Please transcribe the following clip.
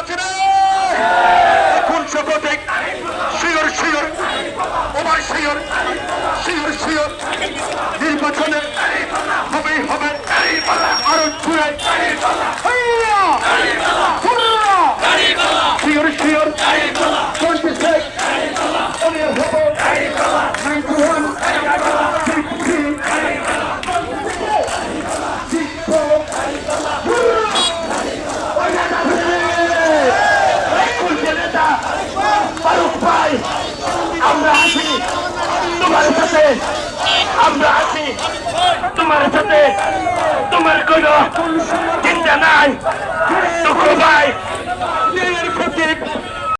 আছে না এখন শিওর শিওর ওমার শিওর। আমরা আছি। তোমার সাথে তোমার কোনো চিন্তা নাই।